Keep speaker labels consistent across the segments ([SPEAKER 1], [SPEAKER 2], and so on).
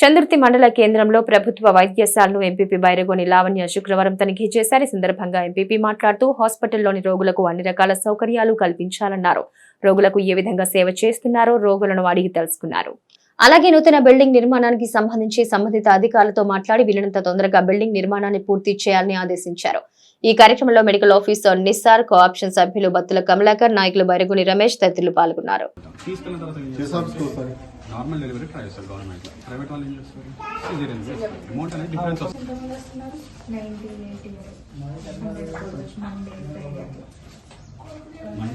[SPEAKER 1] చంద్రుతి మండల కేంద్రంలో ప్రభుత్వ వైద్యశాలను ఎంపీపీ బైరగోని లావణ్య శుక్రవారం తనిఖీ చేశారు. ఈ సందర్భంగా ఎంపీపీ మాట్లాడుతూ హాస్పిటల్లోని రోగులకు అన్ని రకాల సౌకర్యాలు కల్పించాలన్నారు. రోగులకు ఏ విధంగా సేవ చేస్తున్నారో రోగులను అడిగి తెలుసుకున్నారు. అలాగే నూతన బిల్డింగ్ నిర్మాణానికి సంబంధించి సంబంధిత అధికారులతో మాట్లాడి వీలైనంత తొందరగా బిల్డింగ్ నిర్మాణాన్ని పూర్తి చేయాలని ఆదేశించారు. ఈ కార్యక్రమంలో మెడికల్ ఆఫీసర్ నిస్సార్ కోఆప్షన్ సభ్యులు బత్తుల కమలాకర్ నాయకులు బైరగోని రమేష్ తదితరులు పాల్గొన్నారు.
[SPEAKER 2] తీసుకున్న తర్వాత ఏం
[SPEAKER 3] చేసాల్సి వస్తుంది
[SPEAKER 2] నార్మల్ డెలివరీ ట్రై చేస్తారు గవర్నమెంట్ ప్రైవేట్ వాళ్ళు ఏం చేస్తారు? సిజేరియన్ చేస్తారు. అమౌంట్ అనేది డిఫరెన్స్ వస్తుంది.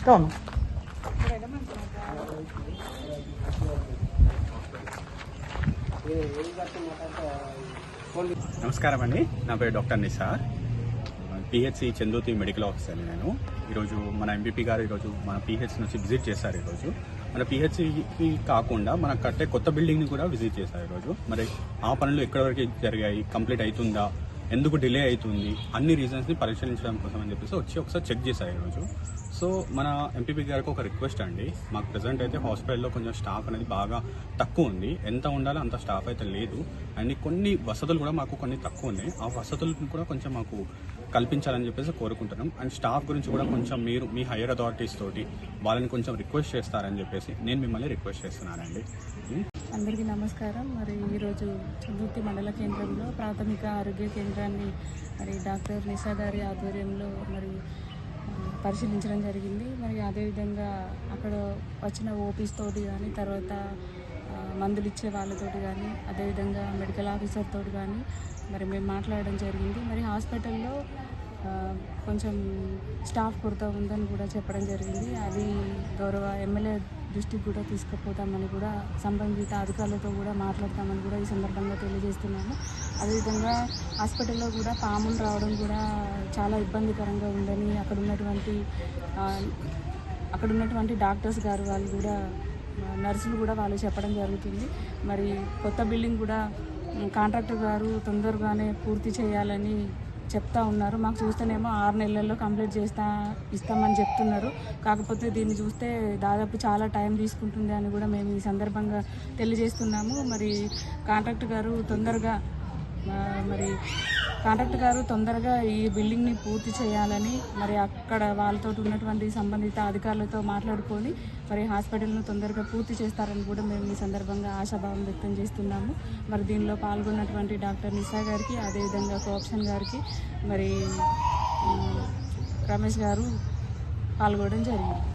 [SPEAKER 4] ఇష్టం
[SPEAKER 2] నమస్కారం అండి. నా పేరు doctor Nisar PHC Chandoti medical officer నేను. ఈరోజు మన ఎంపీపీ గారు ఈరోజు మన పిహెచ్ నుంచి విజిట్ చేశారు ఈరోజు. మన పిహెచ్సికి కాకుండా మన కట్టే కొత్త బిల్డింగ్ని కూడా విజిట్ చేశారు ఈరోజు. మరి ఆ పనులు ఎక్కడి వరకు జరిగాయి? కంప్లీట్ అవుతుందా? ఎందుకు డిలే అవుతుంది? అన్ని రీజన్స్ని పరిశీలించడం కోసం అని చెప్పేసి వచ్చి ఒకసారి చెక్ చేశారు ఈరోజు. సో మన ఎంపీపీ గారికి ఒక రిక్వెస్ట్ అండి. మాకు ప్రజెంట్ అయితే హాస్పిటల్లో కొంచెం స్టాఫ్ అనేది బాగా తక్కువ ఉంది. ఎంత ఉండాలో అంత స్టాఫ్ అయితే లేదు. అండ్ కొన్ని వసతులు కూడా మాకు కొన్ని తక్కువ ఉన్నాయి. ఆ వసతులను కూడా కొంచెం మాకు కల్పించాలని చెప్పేసి కోరుకుంటున్నాం. అండ్ స్టాఫ్ గురించి కూడా కొంచెం మీరు మీ హైయర్ అథారిటీస్ తోటి వాళ్ళని కొంచెం రిక్వెస్ట్ చేస్తారని చెప్పేసి నేను మిమ్మల్ని రిక్వెస్ట్ చేస్తున్నానండి.
[SPEAKER 5] అందరికీ నమస్కారం. మరి ఈరోజు చందుర్తి మండల కేంద్రంలో ప్రాథమిక ఆరోగ్య కేంద్రాన్ని మరి డాక్టర్ నిషాదారి ఆధ్వర్యంలో మరి పరిశీలించడం జరిగింది. మరి అదేవిధంగా అక్కడ వచ్చిన ఓపీస్ తోటి కానీ తర్వాత మందులు ఇచ్చే వాళ్ళతోటి కానీ అదేవిధంగా మెడికల్ ఆఫీసర్ తోటి కానీ మరి మేము మాట్లాడడం జరిగింది. మరి హాస్పిటల్లో కొంచెం స్టాఫ్ కొరత ఉందని కూడా చెప్పడం జరిగింది. అది గౌరవ ఎమ్మెల్యే దృష్టికి కూడా తీసుకుపోతామని కూడా సంబంధిత అధికారులతో కూడా మాట్లాడతామని కూడా ఈ సందర్భంగా తెలియజేస్తున్నాము. అదేవిధంగా హాస్పిటల్లో కూడా పాములు రావడం కూడా చాలా ఇబ్బందికరంగా ఉందని అక్కడ ఉన్నటువంటి అక్కడ ఉన్నటువంటి డాక్టర్స్ గారు వాళ్ళు కూడా నర్సులు కూడా వాళ్ళు చెప్పడం జరుగుతుంది. మరి కొత్త బిల్డింగ్ కూడా కాంట్రాక్టర్ గారు తొందరగానే పూర్తి చేయాలని చెప్తా ఉన్నారు. మాకు చూస్తేనేమో ఆరు నెలల్లో కంప్లీట్ చేస్తా ఇస్తామని చెప్తున్నారు. కాకపోతే దీన్ని చూస్తే దాదాపు చాలా టైం తీసుకుంటుంది అని కూడా మేము ఈ సందర్భంగా తెలియజేస్తున్నాము. మరి కాంట్రాక్టర్ గారు తొందరగా మరి కాంట్రాక్టర్ గారు తొందరగా ఈ బిల్డింగ్ని పూర్తి చేయాలని మరి అక్కడ వాళ్ళతో ఉన్నటువంటి సంబంధిత అధికారులతో మాట్లాడుకొని మరి హాస్పిటల్ను తొందరగా పూర్తి చేస్తారని కూడా మేము ఈ సందర్భంగా ఆశాభావం వ్యక్తం చేస్తున్నాము. మరి దీనిలో పాల్గొన్నటువంటి డాక్టర్ నిషా గారికి అదేవిధంగా కోప్షన్ గారికి మరి రమేష్ గారు పాల్గొనడం జరిగింది.